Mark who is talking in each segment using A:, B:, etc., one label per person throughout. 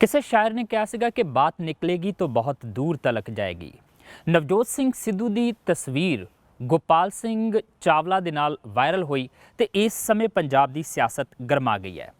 A: ਕਿਸੇ ਸ਼ਾਇਰ ਨੇ ਕਿਹਾ ਸੀਗਾ ਕਿ ਬਾਤ ਨਿਕਲੇਗੀ ਤਾਂ ਬਹੁਤ ਦੂਰ ਤਲਕ ਜਾਏਗੀ। ਨਵਜੋਤ ਸਿੰਘ ਸਿੱਧੂ ਦੀ ਤਸਵੀਰ ਗੋਪਾਲ ਸਿੰਘ ਚਾਵਲਾ ਦੇ ਨਾਲ ਵਾਇਰਲ ਹੋਈ ਤੇ ਇਸ ਸਮੇਂ ਪੰਜਾਬ ਦੀ ਸਿਆਸਤ ਗਰਮਾ ਗਈ ਹੈ।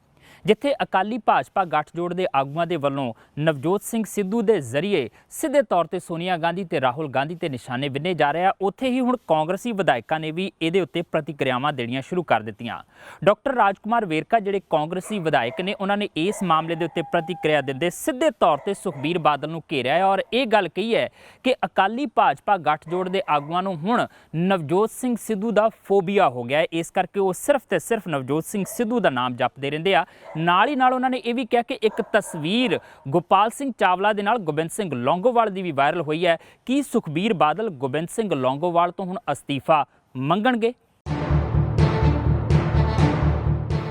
A: ਜਿੱਥੇ ਅਕਾਲੀ ਭਾਜਪਾ ਗੱਠਜੋੜ ਦੇ ਆਗੂਆਂ ਦੇ ਵੱਲੋਂ ਨਵਜੋਤ ਸਿੰਘ ਸਿੱਧੂ ਦੇ ਜ਼ਰੀਏ ਸਿੱਧੇ ਤੌਰ ਤੇ ਸੋਨੀਆ ਗਾਂਧੀ ਤੇ ਰਾਹੁਲ ਗਾਂਧੀ ਤੇ ਨਿਸ਼ਾਨੇ ਬਿੰਨੇ ਜਾ ਰਿਹਾ ਉੱਥੇ ਹੀ ਹੁਣ ਕਾਂਗਰਸੀ ਵਿਧਾਇਕਾਂ ਨੇ ਵੀ ਇਹਦੇ ਉੱਤੇ ਪ੍ਰਤੀਕਿਰਿਆਵਾਂ ਦੇਣੀਆਂ ਸ਼ੁਰੂ ਕਰ ਦਿੱਤੀਆਂ। ਡਾਕਟਰ ਰਾਜਕੁਮਾਰ ਵੇਰਕਾ ਜਿਹੜੇ ਕਾਂਗਰਸੀ ਵਿਧਾਇਕ ਨੇ, ਉਹਨਾਂ ਨੇ ਇਸ ਮਾਮਲੇ ਦੇ ਉੱਤੇ ਪ੍ਰਤੀਕਿਰਿਆ ਦਿੰਦੇ ਸਿੱਧੇ ਤੌਰ ਤੇ ਸੁਖਬੀਰ ਬਾਦਲ ਨੂੰ ਘੇਰਿਆ ਹੈ ਔਰ ਇਹ ਗੱਲ ਕਹੀ ਹੈ ਕਿ ਅਕਾਲੀ ਭਾਜਪਾ ਗੱਠਜੋੜ ਦੇ ਆਗੂਆਂ ਨੂੰ ਹੁਣ ਨਵਜੋਤ ਸਿੰਘ ਸਿੱਧੂ ਦਾ ਫੋਬੀਆ ਹੋ ਗਿਆ ਹੈ। ਇਸ ਕਰਕੇ ਉਹ ਸਿਰਫ ਤੇ ਸਿਰਫ ਨਵਜੋਤ ਸਿੰਘ ਸਿੱਧੂ ਦਾ ਨਾਮ ਜਪਦੇ ਰਹਿੰਦੇ ਆ। ਨਾਲ ਹੀ ਨਾਲ ਉਹਨਾਂ ਨੇ ਇਹ ਵੀ ਕਿਹਾ ਕਿ ਇੱਕ ਤਸਵੀਰ ਗੋਪਾਲ ਸਿੰਘ ਚਾਵਲਾ ਦੇ ਨਾਲ ਗੋਬਿੰਦ ਸਿੰਘ ਲੌਂਗੋਵਾਲ ਦੀ ਵੀ ਵਾਇਰਲ ਹੋਈ ਹੈ। ਕੀ ਸੁਖਬੀਰ ਬਾਦਲ ਗੋਬਿੰਦ ਸਿੰਘ ਲੌਂਗੋਵਾਲ ਤੋਂ ਹੁਣ ਅਸਤੀਫਾ ਮੰਗਣਗੇ?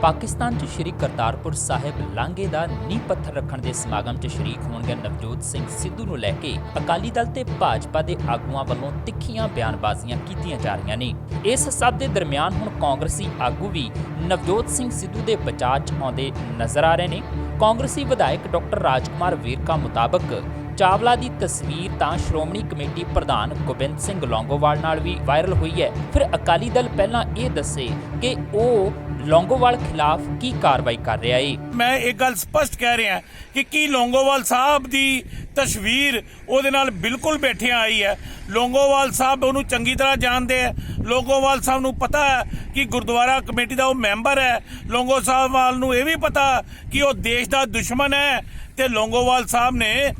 A: ਪਾਕਿਸਤਾਨ 'ਚ ਸ਼੍ਰੀ ਕਰਤਾਰਪੁਰ ਸਾਹਿਬ ਲਾਂਘੇ ਦਾ ਨੀਂਹ ਪੱਥਰ ਰੱਖਣ ਦੇ ਸਮਾਗਮ 'ਚ ਸ਼ਰੀਕ ਹੋਣਗੇ ਨਵਜੋਤ ਸਿੰਘ ਸਿੱਧੂ ਨੂੰ ਲੈ ਕੇ ਅਕਾਲੀ ਦਲ ਤੇ ਭਾਜਪਾ ਦੇ ਆਗੂਆਂ ਵੱਲੋਂ ਤਿੱਖੀਆਂ ਬਿਆਨਬਾਜ਼ੀਆਂ ਕੀਤੀਆਂ ਜਾ ਰਹੀਆਂ ਨੇ। ਇਸ ਸਭ ਦੇ ਦਰਮਿਆਨ ਹੁਣ ਕਾਂਗਰਸੀ ਆਗੂ ਵੀ ਨਵਜੋਤ ਸਿੰਘ ਸਿੱਧੂ ਦੇ ਬਚਾਅ 'ਚ ਆਉਂਦੇ ਨਜ਼ਰ ਆ ਰਹੇ ਨੇ। ਕਾਂਗਰਸੀ ਵਿਧਾਇਕ ਡਾਕਟਰ ਰਾਜਕੁਮਾਰ ਵੇਰਕਾ ਮੁਤਾਬਕ ਚਾਵਲਾ ਦੀ ਤਸਵੀਰ ਤਾਂ ਸ਼੍ਰੋਮਣੀ ਕਮੇਟੀ ਪ੍ਰਧਾਨ ਗੋਬਿੰਦ ਸਿੰਘ ਲੌਂਗੋਵਾਲ ਨਾਲ ਵੀ ਵਾਇਰਲ ਹੋਈ ਹੈ। ਫਿਰ ਅਕਾਲੀ ਦਲ ਪਹਿਲਾਂ ਇਹ ਦੱਸੇ ਕਿ ਉਹ ਲੌਂਗੋਵਾਲ ਖਿਲਾਫ ਕੀ ਕਾਰਵਾਈ ਕਰ ਰਿਹਾ ਏ?
B: ਮੈਂ ਇੱਕ ਗੱਲ ਸਪਸ਼ਟ ਕਹਿ ਰਿਹਾ ਕਿ ਕੀ ਲੌਂਗੋਵਾਲ ਸਾਹਿਬ ਦੀ ਤਸਵੀਰ ਉਹਦੇ ਨਾਲ ਬਿਲਕੁਲ ਬੈਠਿਆ ਆਈ ਹੈ। ਲੌਂਗੋਵਾਲ ਸਾਹਿਬ ਉਹਨੂੰ ਚੰਗੀ ਤਰ੍ਹਾਂ ਜਾਣਦੇ ਹੈ। ਲੌਂਗੋਵਾਲ ਸਾਹਿਬ ਨੂੰ ਪਤਾ ਹੈ ਕਿ ਗੁਰਦੁਆਰਾ ਕਮੇਟੀ ਦਾ ਉਹ ਮੈਂਬਰ ਹੈ। ਲੌਂਗੋ ਸਾਹਿਬ ਵਾਲ ਨੂੰ ਇਹ ਵੀ ਪਤਾ ਕਿ ਉਹ ਦੇਸ਼ ਦਾ ਦੁਸ਼ਮਣ ਹੈ ਤੇ ਲੌਂਗੋਵਾਲ ਸਾਹਿਬ ਨੇ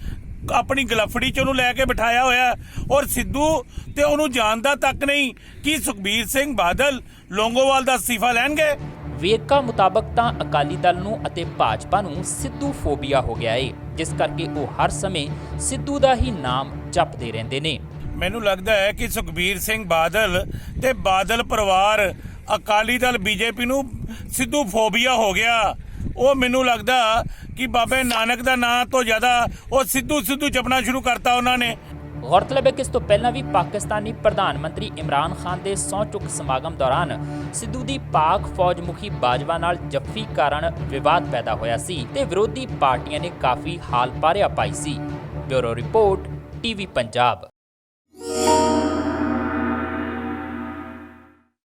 B: ਆਪਣੀ ਗਲਫੜੀ ਚ ਉਹਨੂੰ ਲੈ ਕੇ ਬਿਠਾਇਆ ਹੋਇਆ ਔਰ ਸਿੱਧੂ ਤੇ ਉਹਨੂੰ ਜਾਣਦਾ ਤੱਕ ਨਹੀਂ ਕਿ ਸੁਖਬੀਰ ਸਿੰਘ ਬਾਦਲ ਲੌਂਗੋਵਾਲ ਦਾ ਅਸਤੀਫਾ ਲੈਣਗੇ।
A: ਵੇਰਕਾ ਮੁਤਾਬਕ ਤਾਂ ਅਕਾਲੀ ਦਲ ਨੂੰ ਅਤੇ ਭਾਜਪਾ ਨੂੰ ਸਿੱਧੂ ਫੋਬੀਆ ਹੋ ਗਿਆ ਏ, ਜਿਸ ਕਰਕੇ ਉਹ ਹਰ ਸਮੇਂ ਸਿੱਧੂ ਦਾ ਹੀ ਨਾਮ ਜਪਦੇ ਰਹਿੰਦੇ ਨੇ।
B: ਮੈਨੂੰ ਲੱਗਦਾ ਹੈ ਕਿ ਸੁਖਬੀਰ ਸਿੰਘ ਬਾਦਲ ਤੇ ਬਾਦਲ ਪਰਿਵਾਰ ਅਕਾਲੀ ਦਲ ਬੀਜੇਪੀ ਨੂੰ ਸਿੱਧੂ ਫੋਬੀਆ ਹੋ ਗਿਆ। ਉਹ ਮੈਨੂੰ ਲੱਗਦਾ ਕਿ ਬਾਬੇ ਨਾਨਕ ਦਾ ਨਾਂ ਤੋਂ ਜ਼ਿਆਦਾ ਉਹ ਸਿੱਧੂ ਸਿੱਧੂ ਜਪਣਾ ਸ਼ੁਰੂ ਕਰਤਾ ਉਹਨਾਂ ਨੇ।
A: ਗੌਰਤਲਬ ਹੈ ਕਿ ਇਸ ਤੋਂ ਪਹਿਲਾਂ ਵੀ ਪਾਕਿਸਤਾਨੀ ਪ੍ਰਧਾਨ ਮੰਤਰੀ ਇਮਰਾਨ ਖਾਨ ਦੇ ਸਹੁੰ ਚੁੱਕ ਸਮਾਗਮ ਦੌਰਾਨ ਸਿੱਧੂ ਦੀ ਪਾਕ ਫੌਜ ਮੁਖੀ ਬਾਜਵਾ ਨਾਲ ਜੱਫੀ ਕਾਰਨ ਵਿਵਾਦ ਪੈਦਾ ਹੋਇਆ ਸੀ ਤੇ ਵਿਰੋਧੀ ਪਾਰਟੀਆਂ ਨੇ ਕਾਫੀ ਹਾਲ ਪਾਰਿਆ ਪਾਈ ਸੀ। Bureau report TV Punjab.